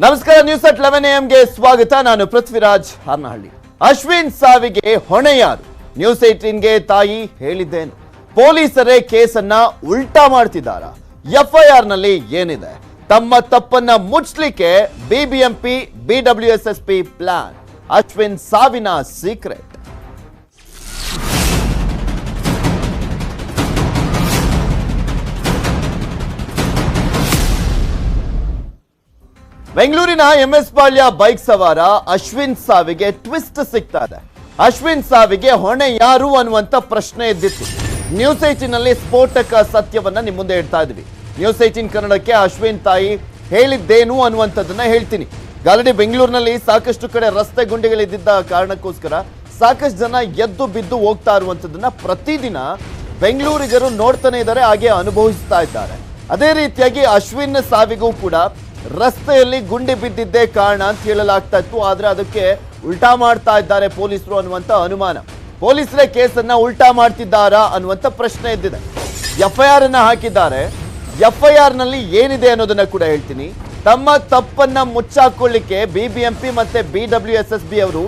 ನಮಸ್ಕಾರ news at ಲೆವೆನ್ಗೆ ಸ್ವಾಗತ. ನಾನು ಪೃಥ್ವಿರಾಜ್ ಹಾರ್ನಹಳ್ಳಿ. ಅಶ್ವಿನ್ ಸಾವಿಗೆ ಹೊಣೆ ಯಾರು ನ್ಯೂಸ್ ಏಟೀನ್ಗೆ ತಾಯಿ ಹೇಳಿದ್ದೇನು. ಪೊಲೀಸರೇ ಕೇಸನ್ನ ಉಲ್ಟಾ ಮಾಡ್ತಿದ್ದಾರ? ಎಫ್ಐಆರ್ನಲ್ಲಿ ಏನಿದೆ? ತಮ್ಮ ತಪ್ಪನ್ನ ಮುಚ್ಚಲಿಕ್ಕೆ ಬಿಬಿಎಂಪಿ ಪಿ ಪ್ಲಾನ್ ಅಶ್ವಿನ್ ಸಾವಿನ ಸೀಕ್ರೆಟ್ ಬೆಂಗಳೂರಿನ ಎಂಎಸ್ ಪಾಳ್ಯ ಬೈಕ್ ಸವಾರ ಅಶ್ವಿನ್ ಸಾವಿಗೆ ಟ್ವಿಸ್ಟ್ ಸಿಗ್ತಾ ಇದೆ. ಅಶ್ವಿನ್ ಸಾವಿಗೆ ಹೊಣೆ ಯಾರು ಅನ್ನುವಂತ ಪ್ರಶ್ನೆ ಎದ್ದಿತ್ತು. ನ್ಯೂಸ್ ಏಟಿನಲ್ಲಿ ಸ್ಫೋಟಕ ಸತ್ಯವನ್ನ ನಿಮ್ ಮುಂದೆ ಇಡ್ತಾ ಇದ್ವಿ. ನ್ಯೂಸ್ ಏಟಿನ್ ಕನ್ನಡಕ್ಕೆ ಅಶ್ವಿನ್ ತಾಯಿ ಹೇಳಿದ್ದೇನು ಅನ್ನುವಂಥದ್ದನ್ನ ಹೇಳ್ತೀನಿ. ಗಾಲಡಿ ಬೆಂಗಳೂರಿನಲ್ಲಿ ಸಾಕಷ್ಟು ಕಡೆ ರಸ್ತೆ ಗುಂಡಿಗಳಿದ್ದ ಕಾರಣಕ್ಕೋಸ್ಕರ ಸಾಕಷ್ಟು ಜನ ಎದ್ದು ಬಿದ್ದು ಹೋಗ್ತಾ ಇರುವಂತದ್ದನ್ನ ಪ್ರತಿದಿನ ಬೆಂಗಳೂರಿಗರು ನೋಡ್ತಾನೆ ಇದ್ದಾರೆ, ಹಾಗೆ ಅನುಭವಿಸ್ತಾ ಇದ್ದಾರೆ. ಅದೇ ರೀತಿಯಾಗಿ ಅಶ್ವಿನ್ ಸಾವಿಗೂ ಕೂಡ ರಸ್ತೆಯಲ್ಲಿ ಗುಂಡಿ ಬಿದ್ದಿದ್ದೇ ಕಾರಣ ಅಂತ ಹೇಳಲಾಗ್ತಾ ಇತ್ತು, ಆದ್ರೆ ಅದಕ್ಕೆ ಉಲ್ಟಾ ಮಾಡ್ತಾ ಇದ್ದಾರೆ ಪೊಲೀಸರು ಅನ್ನುವಂತ ಅನುಮಾನ. ಪೊಲೀಸರೇ ಕೇಸನ್ನ ಉಲ್ಟಾ ಮಾಡ್ತಿದ್ದಾರಾ ಅನ್ನುವಂತ ಪ್ರಶ್ನೆ ಎದ್ದಿದೆ ಎಫ್ಐಆರ್ ಅನ್ನ ಹಾಕಿದ್ದಾರೆ. ಎಫ್ಐಆರ್ನಲ್ಲಿ ಏನಿದೆ ಅನ್ನೋದನ್ನ ಕೂಡ ಹೇಳ್ತೀನಿ. ತಮ್ಮ ತಪ್ಪನ್ನ ಮುಚ್ಚಾಕೊಳ್ಳಿಕ್ಕೆ ಬಿಬಿಎಂಪಿ ಮತ್ತೆ B W S S B ಅವರು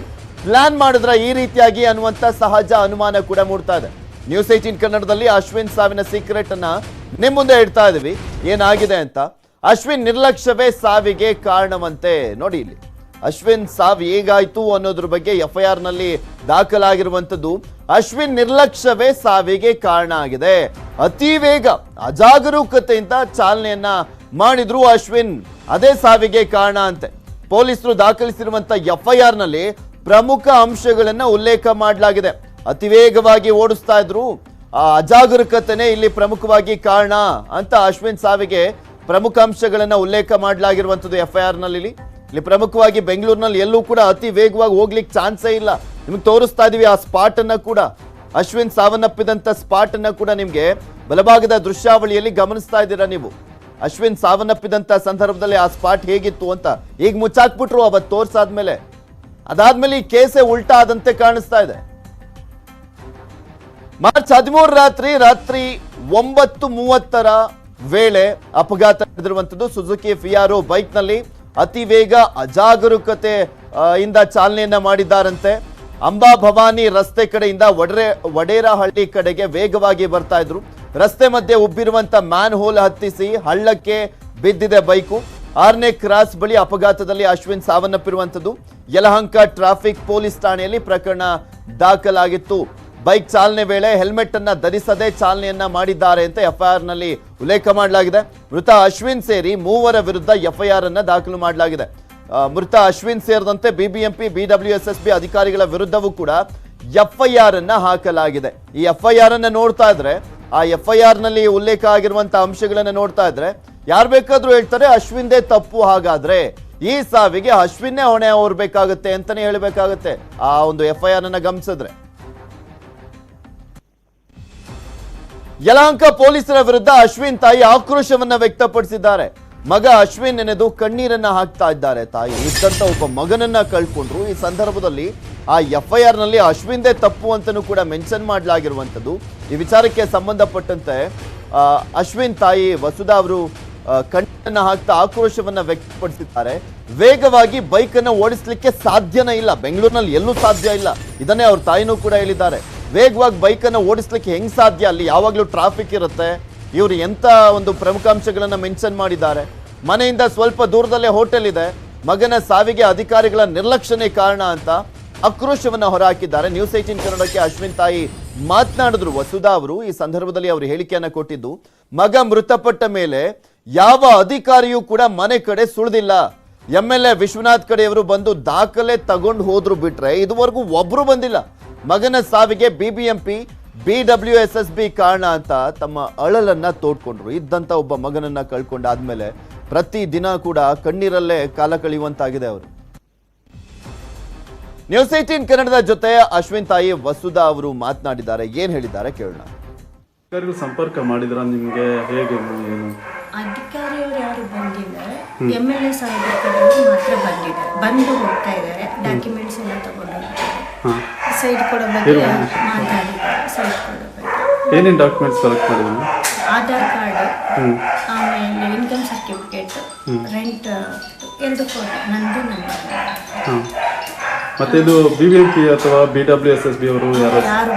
ಪ್ಲಾನ್ ಮಾಡಿದ್ರ ಈ ರೀತಿಯಾಗಿ ಅನ್ನುವಂತ ಸಹಜ ಅನುಮಾನ ಕೂಡ ಮೂಡ್ತಾ ಇದೆ. ನ್ಯೂಸ್ ಏಟೀನ್ ಕನ್ನಡದಲ್ಲಿ ಅಶ್ವಿನ್ ಸಾವಿನ ಸೀಕ್ರೆಟ್ ಅನ್ನ ನಿಮ್ಮ ಮುಂದೆ ಇಡ್ತಾ ಇದೀವಿ. ಏನಾಗಿದೆ ಅಂತ ಅಶ್ವಿನ್ ನಿರ್ಲಕ್ಷ್ಯವೇ ಸಾವಿಗೆ ಕಾರಣವಂತೆ. ನೋಡಿ ಇಲ್ಲಿ. ಅಶ್ವಿನ್ ಸಾವ್ ಹೇಗಾಯ್ತು ಅನ್ನೋದ್ರ ಬಗ್ಗೆ ಎಫ್ಐಆರ್ನಲ್ಲಿ ದಾಖಲಾಗಿರುವಂತದ್ದು ಅಶ್ವಿನ್ ನಿರ್ಲಕ್ಷ್ಯವೇ ಸಾವಿಗೆ ಕಾರಣ ಆಗಿದೆ. ಅತಿ ವೇಗ, ಅಜಾಗರೂಕತೆಯಿಂದ ಚಾಲನೆಯನ್ನ ಮಾಡಿದ್ರು ಅಶ್ವಿನ್. ಅದೇ ಸಾವಿಗೆ ಕಾರಣ ಅಂತೆ. ಪೊಲೀಸರು ದಾಖಲಿಸಿರುವಂತ ಎಫ್ಐಆರ್ನಲ್ಲಿ ಪ್ರಮುಖ ಅಂಶಗಳನ್ನ ಉಲ್ಲೇಖ ಮಾಡಲಾಗಿದೆ. ಅತಿ ವೇಗವಾಗಿ ಓಡಿಸ್ತಾ ಇದ್ರು. ಆ ಅಜಾಗರೂಕತೆನೇ ಇಲ್ಲಿ ಪ್ರಮುಖವಾಗಿ ಕಾರಣ ಅಂತ ಅಶ್ವಿನ್ ಸಾವಿಗೆ ಪ್ರಮುಖ ಅಂಶಗಳನ್ನು ಉಲ್ಲೇಖ ಮಾಡಲಾಗಿರುವಂತದ್ದು ಎಫ್ಐಆರ್ನಲ್ಲಿ ಇಲ್ಲಿ. ಇಲ್ಲಿ ಪ್ರಮುಖವಾಗಿ ಬೆಂಗಳೂರಿನಲ್ಲಿ ಎಲ್ಲೂ ಕೂಡ ಅತಿ ವೇಗವಾಗಿ ಹೋಗ್ಲಿಕ್ಕೆ ಚಾನ್ಸೇ ಇಲ್ಲ. ನಿಮ್ಗೆ ತೋರಿಸ್ತಾ ಇದೀವಿ ಆ ಸ್ಪಾಟ್ ಅನ್ನ ಕೂಡ. ಅಶ್ವಿನ್ ಸಾವನ್ನಪ್ಪಿದಂಥ ಸ್ಪಾಟ್ ಅನ್ನ ಕೂಡ ನಿಮಗೆ ಬಲಭಾಗದ ದೃಶ್ಯಾವಳಿಯಲ್ಲಿ ಗಮನಿಸ್ತಾ ಇದ್ದೀರಾ ನೀವು? ಅಶ್ವಿನ್ ಸಾವನ್ನಪ್ಪಿದಂಥ ಸಂದರ್ಭದಲ್ಲಿ ಆ ಸ್ಪಾಟ್ ಹೇಗಿತ್ತು ಅಂತ ಈಗ ಮುಚ್ಚಾಕ್ಬಿಟ್ರು ಅವತ್ತು ತೋರ್ಸಾದ್ಮೇಲೆ. ಅದಾದ್ಮೇಲೆ ಈ ಕೇಸೇ ಉಲ್ಟಾ ಆದಂತೆ ಕಾಣಿಸ್ತಾ ಇದೆ. ಮಾರ್ಚ್ ಹದಿಮೂರು ರಾತ್ರಿ ರಾತ್ರಿ ಒಂಬತ್ತು ಮೂವತ್ತರ ವೇಳೆ ಅಪಘಾತ ನಡೆದಿರುವಂತದ್ದು ಸುಜುಕಿ ಫಿಯಾರೋ ಬೈಕ್ನಲ್ಲಿ ಅತಿ ವೇಗ ಅಜಾಗರೂಕತೆ ಇಂದ ಚಾಲನೆಯನ್ನ ಮಾಡಿದ್ದಾರಂತೆ. ಅಂಬಾ ಭವಾನಿ ರಸ್ತೆ ಕಡೆಯಿಂದ ವಡರೆ, ವಡೇರಹಳ್ಳಿ ಕಡೆಗೆ ವೇಗವಾಗಿ ಬರ್ತಾ ಇದ್ರು. ರಸ್ತೆ ಮಧ್ಯೆ ಉಬ್ಬಿರುವಂತ ಮ್ಯಾನ್ ಹೋಲ್ ಹತ್ತಿಸಿ ಹಳ್ಳಕ್ಕೆ ಬಿದ್ದಿದೆ ಬೈಕು. ಆರನೇ ಕ್ರಾಸ್ ಬಳಿ ಅಪಘಾತದಲ್ಲಿ ಅಶ್ವಿನ್ ಸಾವನ್ನಪ್ಪಿರುವಂತದ್ದು ಯಲಹಂಕ ಟ್ರಾಫಿಕ್ ಪೊಲೀಸ್ ಠಾಣೆಯಲ್ಲಿ ಪ್ರಕರಣ ದಾಖಲಾಗಿತ್ತು. ಬೈಕ್ ಚಾಲನೆ ವೇಳೆ ಹೆಲ್ಮೆಟ್ ಅನ್ನ ಧರಿಸದೆ ಚಾಲನೆಯನ್ನ ಮಾಡಿದ್ದಾರೆ ಅಂತ ಎಫ್ಐಆರ್ನಲ್ಲಿ ಉಲ್ಲೇಖ ಮಾಡಲಾಗಿದೆ. ಮೃತ ಅಶ್ವಿನ್ ಸೇರಿ ಮೂವರ ವಿರುದ್ಧ ಎಫ್ಐಆರ್ ಅನ್ನ ದಾಖಲು ಮಾಡಲಾಗಿದೆ. ಮೃತ ಅಶ್ವಿನ್ ಸೇರಿದಂತೆ ಬಿಬಿಎಂಪಿ ಬಿಡಬ್ಲ್ಯೂಎಸ್ಎಸ್ಬಿ ಅಧಿಕಾರಿಗಳ ವಿರುದ್ಧವೂ ಕೂಡ ಎಫ್ಐಆರ್ ಅನ್ನ ಹಾಕಲಾಗಿದೆ. ಈ ಎಫ್ಐಆರ್ ಅನ್ನ ನೋಡ್ತಾ ಇದ್ರೆ, ಆ ಎಫ್ಐಆರ್ನಲ್ಲಿ ಉಲ್ಲೇಖ ಆಗಿರುವಂತಹ ಅಂಶಗಳನ್ನ ನೋಡ್ತಾ ಇದ್ರೆ, ಯಾರು ಬೇಕಾದ್ರೂ ಹೇಳ್ತಾರೆ ಅಶ್ವಿನ್ದೇ ತಪ್ಪು ಹಾಗಾದ್ರೆ, ಈ ಸಾವಿಗೆ ಅಶ್ವಿನ್ನೇ ಹೊಣೆ ಹೊರಬೇಕಾಗುತ್ತೆ ಅಂತಾನೆ ಹೇಳಬೇಕಾಗುತ್ತೆ. ಆ ಒಂದು ಎಫ್ಐಆರ್ ಅನ್ನ ಗಮನಿಸಿದ್ರೆ. ಯಲಹಂಕ ಪೊಲೀಸರ ವಿರುದ್ಧ ಅಶ್ವಿನ್ ತಾಯಿ ಆಕ್ರೋಶವನ್ನ ವ್ಯಕ್ತಪಡಿಸಿದ್ದಾರೆ. ಮಗ ಅಶ್ವಿನ್ ನೆನೆದು ಕಣ್ಣೀರನ್ನ ಹಾಕ್ತಾ ಇದ್ದಾರೆ. ತಾಯಿ ಇದ್ದಂತ ಒಬ್ಬ ಮಗನನ್ನ ಕಳ್ಕೊಂಡ್ರು. ಈ ಸಂದರ್ಭದಲ್ಲಿ ಆ ಎಫ್ಐಆರ್ನಲ್ಲಿ ಅಶ್ವಿನ್ದೇ ತಪ್ಪು ಅಂತಲೂ ಕೂಡ ಮೆನ್ಷನ್ ಮಾಡಲಾಗಿರುವಂತದ್ದು ಈ ವಿಚಾರಕ್ಕೆ ಸಂಬಂಧಪಟ್ಟಂತೆ ಅಶ್ವಿನ್ ತಾಯಿ ವಸುಧಾ ಅವರು ಕಣ್ಣನ್ನ ಹಾಕ್ತಾ ಆಕ್ರೋಶವನ್ನ ವ್ಯಕ್ತಪಡಿಸಿದ್ದಾರೆ. ವೇಗವಾಗಿ ಬೈಕ್ ಅನ್ನ ಓಡಿಸ್ಲಿಕ್ಕೆ ಸಾಧ್ಯನೇ ಇಲ್ಲ. ಬೆಂಗಳೂರಿನಲ್ಲಿ ಎಲ್ಲೂ ಸಾಧ್ಯ ಇಲ್ಲ. ಇದನ್ನೇ ಅವ್ರ ತಾಯಿನೂ ಕೂಡ ಹೇಳಿದ್ದಾರೆ. ವೇಗವಾಗಿ ಬೈಕನ್ನು ಓಡಿಸ್ಲಿಕ್ಕೆ ಹೆಂಗ್ ಸಾಧ್ಯ? ಅಲ್ಲಿ ಯಾವಾಗಲೂ ಟ್ರಾಫಿಕ್ ಇರುತ್ತೆ. ಇವರು ಎಂತ ಒಂದು ಪ್ರಮುಖ ಅಂಶಗಳನ್ನು ಮೆನ್ಷನ್ ಮಾಡಿದ್ದಾರೆ. ಮನೆಯಿಂದ ಸ್ವಲ್ಪ ದೂರದಲ್ಲೇ ಹೋಟೆಲ್ ಇದೆ. ಮಗನ ಸಾವಿಗೆ ಅಧಿಕಾರಿಗಳ ನಿರ್ಲಕ್ಷ್ಯನೇ ಕಾರಣ ಅಂತ ಆಕ್ರೋಶವನ್ನ ಹೊರಹಾಕಿದ್ದಾರೆ. ನ್ಯೂಸ್ ಏಟೀನ್ ಕನ್ನಡಕ್ಕೆ ಅಶ್ವಿನ್ ತಾಯಿ ಮಾತನಾಡಿದ್ರು. ವಸುಧಾ ಅವರು ಈ ಸಂದರ್ಭದಲ್ಲಿ ಅವರು ಹೇಳಿಕೆಯನ್ನ ಕೊಟ್ಟಿದ್ದು, ಮಗ ಮೃತಪಟ್ಟ ಮೇಲೆ ಯಾವ ಅಧಿಕಾರಿಯೂ ಕೂಡ ಮನೆ ಕಡೆ ಸುಳಿದಿಲ್ಲ. ಎಂ ಎಲ್ ಎ ವಿಶ್ವನಾಥ್ ಕಡೆಯವರು ಬಂದು ದಾಖಲೆ ತಗೊಂಡು ಹೋದ್ರು ಬಿಟ್ರೆ ಇದುವರೆಗೂ ಒಬ್ರು ಬಂದಿಲ್ಲ. ಮಗನ ಸಾವಿಗೆ BBMP B W S S B ಕಾರಣ ಅಂತ ತಮ್ಮ ಅಳಲನ್ನ ತೋಡ್ಕೊಂಡ್ರು. ಇದ್ದಂತ ಒಬ್ಬ ಮಗನನ್ನ ಕಳ್ಕೊಂಡಾದ್ಮೇಲೆ ಪ್ರತಿ ದಿನ ಕೂಡ ಕಣ್ಣೀರಲ್ಲೇ ಕಾಲ ಕಳೆಯುವಂತಾಗಿದೆ ಅವರು. ನ್ಯೂಸ್ ಏಟೀನ್ ಕನ್ನಡದ ಜೊತೆ ಅಶ್ವಿನ್ ತಾಯಿ ವಸುಧಾ ಅವರು ಮಾತನಾಡಿದ್ದಾರೆ. ಏನ್ ಹೇಳಿದ್ದಾರೆ ಕೇಳೋಣ. ಅಧಿಕಾರಿಗಳು ಸಂಪರ್ಕ ಮಾಡಿದ್ರ ನಿಮ್ಗೆ? ಹೇಗೆ ಏನು? ಅಧಿಕಾರಿಯವರು ಯಾರು ಬಂದಿದ್ದಾರೆ ಎಂ ಎಲ್ ಎ ಸಾಹೇಬ್ರ ಕಡೆಯವರು ಮಾತ್ರ ಬಂದಿದ್ದಾರೆ. ಬಂದು ಹೋಗ್ತಾ ಇದ್ದಾರೆ. ಡಾಕ್ಯುಮೆಂಟ್ಸ್ ಎಲ್ಲ ತಗೊಂಡು ಹಾಂ. ಸೈಟ್ ಕೊಡೋ ಬಗ್ಗೆ ಕೊಡೋ ಏನೇನು ಡಾಕ್ಯುಮೆಂಟ್ಸ್ ಕಲೆಕ್ಟ್ ಮಾಡಿದ್ರಿ? Aadhaar card hmm. ಆಮೇಲೆ ಇನ್ಕಮ್ ಸರ್ಟಿಫಿಕೇಟ್ ರೆಂಟ್ ಎರಡು ಫೋಟೋ ನಂದು ನನ್ನ ಹಾಂ ಮತ್ತೆ ಇದು ಬಿ ಬಿ ಎಂ ಪಿ ಅಥವಾ B W S S B ಅವರು ಯಾರು? ಯಾರು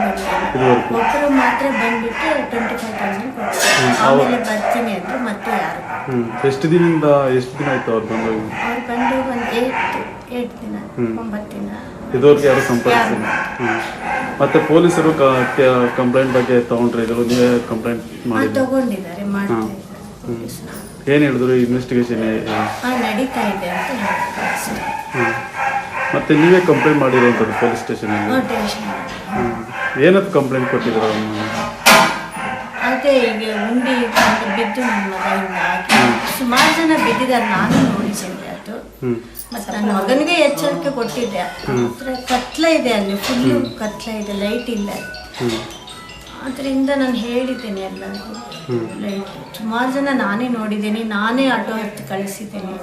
ಇದುವರೆಗೂ ಒಬ್ಬರು ಮಾತ್ರ ಬಂದ್ಬಿಟ್ಟು ಟ್ವೆಂಟಿ ಫೈವ್ ತೌಸಂಡ್ ಕೊಡ್ತಾರೆ ಆಮೇಲೆ ಬರ್ತೀನಿ ಅಂದ್ರು ಮತ್ತೆ ಯಾರು? ಹ್ಞೂ ಎಷ್ಟು ದಿನದಿಂದ ಎಷ್ಟು ದಿನ ಆಯ್ತು ಅವ್ರು ಬಂದು ಅವ್ರು ಬಂದು ಒಂದು ಏಟ್ ಏಟ್ ದಿನ ಒಂಬತ್ತು ದಿನ. ಇದುವರೆಗೆ ಯಾರು ಸಂಪರ್ಕಿಸಿಲ್ಲ. ಹ್ಞೂ ಮತ್ತೆ ಪೊಲೀಸರು ಕಂಪ್ಲೇಂಟ್ ಬಗ್ಗೆ ತಗೊಂಡ್ರೆ ಇದ್ರು ನೀವೇ ಕಂಪ್ಲೇಂಟ್ ಮಾಡಿ ತಗೊಂಡಿದ್ದಾರೆ ಮಾಡ್ತಾ ಇದ್ದಾರೆ ಪೊಲೀಸರು. ಏನು ಹೇಳಿದ್ರು ಇನ್ವೆಸ್ಟಿಗೇಷನ್ ಆ ನಡೀತಾ ಇದೆ ಅಂತ ಹೇಳಿದ್ರು ಅಷ್ಟೇ ಹ್ಞೂ ಮತ್ತೆ ನೀವೇ ಕಂಪ್ಲೇಂಟ್ ಮಾಡಿರುವಂಥದ್ದು ಪೊಲೀಸ್ ಸ್ಟೇಷನ್ ನೋ ಟೆನ್ಷನ್ ಹ್ಞೂ ಏನದು ಕಂಪ್ಲೇಂಟ್ ಕೊಟ್ಟಿದ್ರು ಅದೇ ಈಗ ಉಂಡಿ ಬಿದ್ದು ನನ್ನ ಸುಮಾರು ಜನ ಬಿದ್ದಿದ್ದಾರೆ ನಾನು ನೋಡಿಸಿದ್ದೆ ಅದು. ಮತ್ತೆ ನನ್ನ ಮಗನಿಗೆ ಎಚ್ಚರಿಕೆ ಕೊಟ್ಟಿದ್ದೆ. ಆದರೆ ಕತ್ಲ ಇದೆ ಅಲ್ಲಿ ಫುಲ್ಲು ಕತ್ಲ ಇದೆ ಲೈಟ್ ಇಲ್ಲ. ಅದರಿಂದ ನಾನು ಹೇಳಿದ್ದೇನೆ ಎಲ್ಲರಿಗೂ. ಲೈಟ್ ಸುಮಾರು ಜನ ನಾನೇ ನೋಡಿದ್ದೀನಿ ನಾನೇ ಆಟೋ ಹತ್ತಿ ಕಳಿಸಿದ್ದೀನಿ.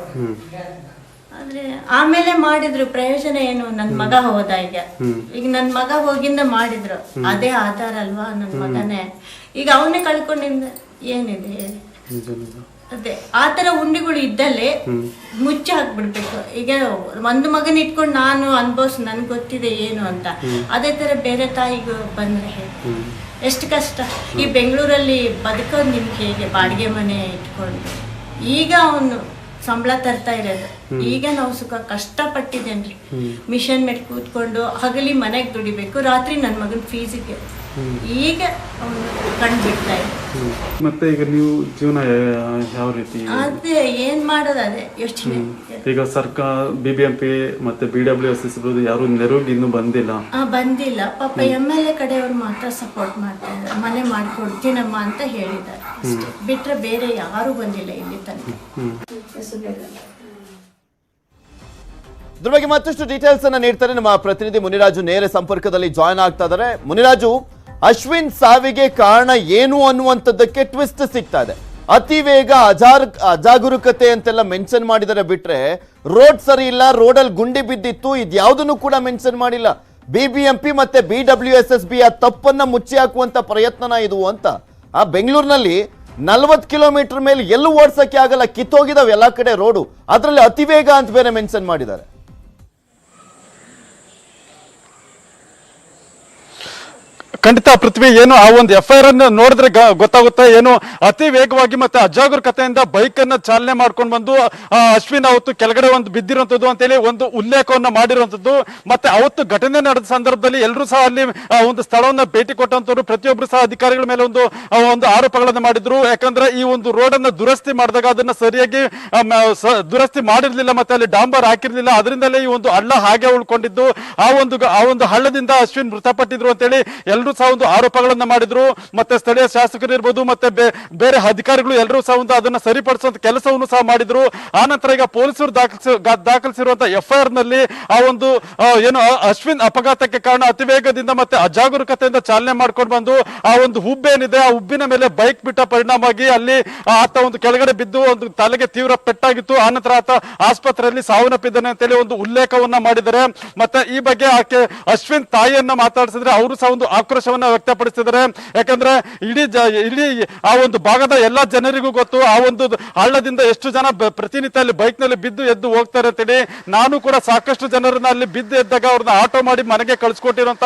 ಆದರೆ ಆದ್ರೆ ಆಮೇಲೆ ಮಾಡಿದ್ರು ಪ್ರಯೋಜನ ಏನು? ನನ್ನ ಮಗ ಹೋದ ಈಗ. ಈಗ ನನ್ನ ಮಗ ಹೋಗಿಂದ ಮಾಡಿದ್ರು. ಅದೇ ಆಧಾರ ಅಲ್ವಾ? ನನ್ನ ಮಗನೇ. ಈಗ ಅವನೇ ಕಳ್ಕೊಂಡಿಂದ ಏನಿದೆ? ಹೇಳಿ? ಅದೇ ಆ ತರ ಉಂಡಿಗಳು ಇದ್ದಲ್ಲೇ ಮುಚ್ಚಿ ಹಾಕ್ಬಿಡ್ಬೇಕು. ಈಗ ಒಂದು ಮಗನ ಇಟ್ಕೊಂಡು ನಾನು ಅನ್ಭವಿಸ್ ನನ್ಗೆ ಗೊತ್ತಿದೆ ಏನು ಅಂತ. ಅದೇ ತರ ಬೇರೆ ತಾಯಿಗೂ ಬಂದ್ರೆ ಎಷ್ಟು ಕಷ್ಟ. ಈ ಬೆಂಗಳೂರಲ್ಲಿ ಬದುಕೋದು ನಿಮ್ಗೆ ಹೇಗೆ? ಬಾಡಿಗೆ ಮನೆ ಇಟ್ಕೊಂಡು. ಈಗ ಅವನು ಸಂಬಳ ತರ್ತಾ ಇರೋದು. ಈಗ ನಾವು ಸುಖ ಕಷ್ಟಪಟ್ಟಿದ್ದೇನ್ರಿ. ಮಿಷನ್ ಮೇಲೆ ಕೂತ್ಕೊಂಡು ಹಗಲಿ ಮನೆಗೆ ದುಡಿಬೇಕು. ರಾತ್ರಿ ನನ್ನ ಮಗನ ಫೀಸಿಗೆ ಈಗ ಕಣ್ ಬಿಡ್ತಾ ಇದೆ ಮತ್ತೆ ಈಗ ನೀವು ಜೀವನ ಯಾವ ರೀತಿ? ಅದೇ ಏನ್ ಮಾಡೋದು ಅದೇ ಯೋಚನೆ. ಈಗ ಸರ್ಕಾರ ಬಿ ಬಿ ಎಂ ಪಿ ಮತ್ತೆ ಬಿ ಡಬ್ಲ್ಯೂ ಎಸ್ ಎಸ್ ಯಾರು ನೆರವಿಗೆ ಇನ್ನೂ ಬಂದಿಲ್ಲ. ಆ ಬಂದಿಲ್ಲ. ಪಾಪ ಎಂ ಎಲ್ ಎ ಕಡೆಯವ್ರು ಮಾತ್ರ ಸಪೋರ್ಟ್ ಮಾಡ್ತಾರೆ ಮನೆ ಮಾಡ್ಕೊಡ್ತೀನಮ್ಮ ಅಂತ ಹೇಳಿದ್ದಾರೆ. ಬಿಟ್ರೆ ಬೇರೆ ಯಾರು ಬಂದಿಲ್ಲ ಇಲ್ಲಿ ತನಕ. ಇದ್ರ ಬಗ್ಗೆ ಮತ್ತಷ್ಟು ಡೀಟೇಲ್ಸ್ ಅನ್ನ ನೀಡ್ತಾರೆ ನಮ್ಮ ಪ್ರತಿನಿಧಿ ಮುನಿರಾಜು. ನೇರ ಸಂಪರ್ಕದಲ್ಲಿ ಜಾಯ್ನ್ ಆಗ್ತಾ ಇದ್ದಾರೆ. ಮುನಿರಾಜು ಅಶ್ವಿನ್ ಸಾವಿಗೆ ಕಾರಣ ಏನು ಅನ್ನುವಂಥದ್ದಕ್ಕೆ ಟ್ವಿಸ್ಟ್ ಸಿಗ್ತಾ ಇದೆ. ಅತಿ ವೇಗ ಅಜಾರ್ ಅಜಾಗರೂಕತೆ ಅಂತೆಲ್ಲ ಮೆನ್ಷನ್ ಮಾಡಿದರೆ ಬಿಟ್ರೆ ರೋಡ್ ಸರಿ ಇಲ್ಲ ರೋಡಲ್ಲಿ ಗುಂಡಿ ಬಿದ್ದಿತ್ತು, ಇದ್ಯಾವುದನ್ನು ಕೂಡ ಮೆನ್ಷನ್ ಮಾಡಿಲ್ಲ. ಬಿಬಿಎಂಪಿ ಮತ್ತೆ B W S S B ಆ ತಪ್ಪನ್ನ ಮುಚ್ಚಿ ಹಾಕುವಂತ ಪ್ರಯತ್ನನ ಇದು ಅಂತ. ಆ ಬೆಂಗಳೂರಿನಲ್ಲಿ ನಲ್ವತ್ತು ಕಿಲೋಮೀಟರ್ ಮೇಲೆ ಎಲ್ಲೂ ಓಡ್ಸಕ್ಕೆ ಆಗಲ್ಲ, ಕಿತ್ತೋಗಿದಾವೆ ಎಲ್ಲ ಕಡೆ ರೋಡು ಅದರಲ್ಲಿ ಅತಿ ವೇಗ ಅಂತ ಬೇರೆ ಮೆನ್ಷನ್ ಮಾಡಿದ್ದಾರೆ. ಖಂಡಿತ ಪೃಥ್ವಿ ಏನು ಆ ಒಂದು ಎಫ್ ಐ ಆರ್ ಅನ್ನು ನೋಡಿದ್ರೆ ಗೊತ್ತಾಗುತ್ತೆ. ಏನು ಅತಿ ವೇಗವಾಗಿ ಮತ್ತೆ ಅಜಾಗರೂಕತೆಯಿಂದ ಬೈಕ್ ಅನ್ನ ಚಾಲನೆ ಮಾಡ್ಕೊಂಡು ಬಂದು ಅಶ್ವಿನ್ ಅವತ್ತು ಕೆಳಗಡೆ ಒಂದು ಬಿದ್ದಿರುವಂತದ್ದು ಅಂತೇಳಿ ಒಂದು ಉಲ್ಲೇಖವನ್ನ ಮಾಡಿರುವಂತದ್ದು ಮತ್ತೆ ಅವತ್ತು ಘಟನೆ ನಡೆದ ಸಂದರ್ಭದಲ್ಲಿ ಎಲ್ಲರೂ ಸಹ ಅಲ್ಲಿ ಒಂದು ಸ್ಥಳವನ್ನ ಭೇಟಿ ಕೊಟ್ಟಂತವ್ರು ಪ್ರತಿಯೊಬ್ಬರು ಸಹ ಅಧಿಕಾರಿಗಳ ಮೇಲೆ ಒಂದು ಒಂದು ಆರೋಪಗಳನ್ನು ಮಾಡಿದ್ರು. ಯಾಕಂದ್ರೆ ಈ ಒಂದು ರೋಡ್ ಅನ್ನ ದುರಸ್ತಿ ಮಾಡಿದಾಗ ಅದನ್ನ ಸರಿಯಾಗಿ ದುರಸ್ತಿ ಮಾಡಿರ್ಲಿಲ್ಲ ಮತ್ತೆ ಅಲ್ಲಿ ಡಾಂಬರ್ ಹಾಕಿರ್ಲಿಲ್ಲ. ಅದರಿಂದಲೇ ಈ ಒಂದು ಹಳ್ಳ ಹಾಗೆ ಉಳ್ಕೊಂಡಿದ್ದು. ಆ ಒಂದು ಆ ಒಂದು ಹಳ್ಳದಿಂದ ಅಶ್ವಿನ್ ಮೃತಪಟ್ಟಿದ್ರು ಅಂತೇಳಿ ಎಲ್ಲರೂ ಸಹ ಒಂದು ಆರೋಪಗಳನ್ನ ಮಾಡಿದ್ರು. ಮತ್ತೆ ಸ್ಥಳೀಯ ಶಾಸಕರು ಇರ್ಬೋದು, ಮತ್ತೆ ಬೇರೆ ಅಧಿಕಾರಿಗಳು ಎಲ್ಲರೂ ಸಹ ಒಂದು ಅದನ್ನ ಸರಿಪಡಿಸುವಂತ ಕೆಲಸವನ್ನು ಸಹ ಮಾಡಿದ್ರು. ಆ ನಂತರ ಈಗ ಪೊಲೀಸರು ದಾಖಲಿಸಿ, ಗಾ- ದಾಖಲಿಸಿರುವಂತ ಎಫ್ ಆರ್ನಲ್ಲಿ ಆ ಒಂದು ಏನು ಅಶ್ವಿನ್ ಅಪಘಾತಕ್ಕೆ ಕಾರಣ ಅತಿ ವೇಗದಿಂದ ಮತ್ತೆ ಅಜಾಗರೂಕತೆಯಿಂದ ಚಾಲನೆ ಮಾಡ್ಕೊಂಡು ಬಂದು ಆ ಒಂದು ಹುಬ್ಬೇನಿದೆ ಆ ಹುಬ್ಬಿನ ಮೇಲೆ ಬೈಕ್ ಬಿಟ್ಟ ಪರಿಣಾಮವಾಗಿ ಅಲ್ಲಿ ಆತ ಒಂದು ಕೆಳಗಡೆ ಬಿದ್ದು ಒಂದು ತಲೆಗೆ ತೀವ್ರ ಪೆಟ್ಟಾಗಿತ್ತು. ಆ ನಂತರ ಆತ ಆಸ್ಪತ್ರೆಯಲ್ಲಿ ಸಾವನ್ನಪ್ಪಿದ್ದಾನೆ ಅಂತೇಳಿ ಒಂದು ಉಲ್ಲೇಖವನ್ನ ಮಾಡಿದ್ದಾರೆ. ಮತ್ತೆ ಈ ಬಗ್ಗೆ ಆಕೆ ಅಶ್ವಿನ್ ತಾಯಿಯನ್ನ ಮಾತಾಡಿಸಿದ್ರೆ ಅವರು ಸಹ ಒಂದು ಆಕ್ರೋಶವನ್ನ ವ್ಯಕ್ತಪಡಿಸಿದ್ದಾರೆ. ಯಾಕಂದ್ರೆ ಇಡೀ ಇಡೀ ಆ ಒಂದು ಭಾಗದ ಎಲ್ಲಾ ಜನರಿಗೂ ಗೊತ್ತು, ಆ ಒಂದು ಹಳ್ಳದಿಂದ ಎಷ್ಟು ಜನ ಪ್ರತಿನಿತ್ಯ ಅಲ್ಲಿ ಬೈಕ್ನಲ್ಲಿ ಬಿದ್ದು ಎದ್ದು ಹೋಗ್ತಾರೆ ಅಂತೇಳಿ ನಾನು ಕೂಡ ಸಾಕಷ್ಟು ಜನರನ್ನ ಅಲ್ಲಿ ಬಿದ್ದು ಎದ್ದಾಗ ಅವ್ರನ್ನ ಆಟೋ ಮಾಡಿ ಮನೆಗೆ ಕಳಿಸ್ಕೊಟ್ಟಿರುವಂತ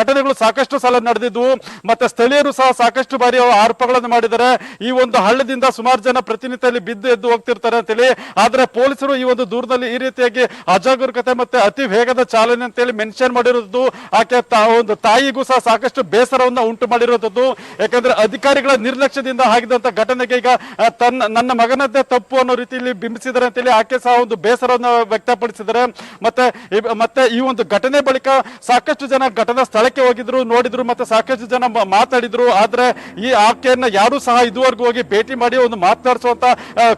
ಘಟನೆಗಳು ಸಾಕಷ್ಟು ಸಲ ನಡೆದಿದ್ವು. ಮತ್ತೆ ಸ್ಥಳೀಯರು ಸಹ ಸಾಕಷ್ಟು ಬಾರಿ ಆರೋಪಗಳನ್ನು ಮಾಡಿದ್ದಾರೆ. ಈ ಒಂದು ಹಳ್ಳದಿಂದ ಸುಮಾರು ಜನ ಪ್ರತಿನಿತ್ಯ ಅಲ್ಲಿ ಬಿದ್ದು ಎದ್ದು ಹೋಗ್ತಿರ್ತಾರೆ ಅಂತೇಳಿ ಆದ್ರೆ ಪೊಲೀಸರು ಈ ಒಂದು ದೂರದಲ್ಲಿ ಈ ರೀತಿಯಾಗಿ ಅಜಾಗರೂಕತೆ ಮತ್ತೆ ಅತಿ ವೇಗದ ಚಾಲನೆ ಅಂತೇಳಿ ಮೆನ್ಷನ್ ಮಾಡಿರೋದು ಆಕೆ ಒಂದು ಒಂದು ತಾಯಿಗೂ ಸಹ ಸಾಕಷ್ಟು ಬೇಸರವನ್ನ ಉಂಟು ಮಾಡಿರುವಂತದ್ದು. ಯಾಕಂದ್ರೆ ಅಧಿಕಾರಿಗಳ ನಿರ್ಲಕ್ಷ್ಯದಿಂದ ಆಗಿದಂತ ಘಟನೆಗೆ ಈಗ ತನ್ನ, ನನ್ನ ಮಗನದ್ದೇ ತಪ್ಪು ಅನ್ನೋ ರೀತಿಯಲ್ಲಿ ಬಿಂಬಿಸಿದ್ದಾರೆ ಅಂತೇಳಿ ಆಕೆ ಸಹ ಒಂದು ಬೇಸರವನ್ನ ವ್ಯಕ್ತಪಡಿಸಿದರೆ ಮತ್ತೆ ಮತ್ತೆ ಈ ಒಂದು ಘಟನೆ ಬಳಿಕ ಸಾಕಷ್ಟು ಜನ ಘಟನಾ ಸ್ಥಳಕ್ಕೆ ಹೋಗಿದ್ರು, ನೋಡಿದ್ರು, ಮತ್ತೆ ಸಾಕಷ್ಟು ಜನ ಮಾತಾಡಿದ್ರು. ಆದ್ರೆ ಈ ಆಕೆಯನ್ನ ಯಾರು ಸಹ ಇದುವರೆಗೂ ಹೋಗಿ ಭೇಟಿ ಮಾಡಿ ಒಂದು ಮಾತನಾಡಿಸುವಂತ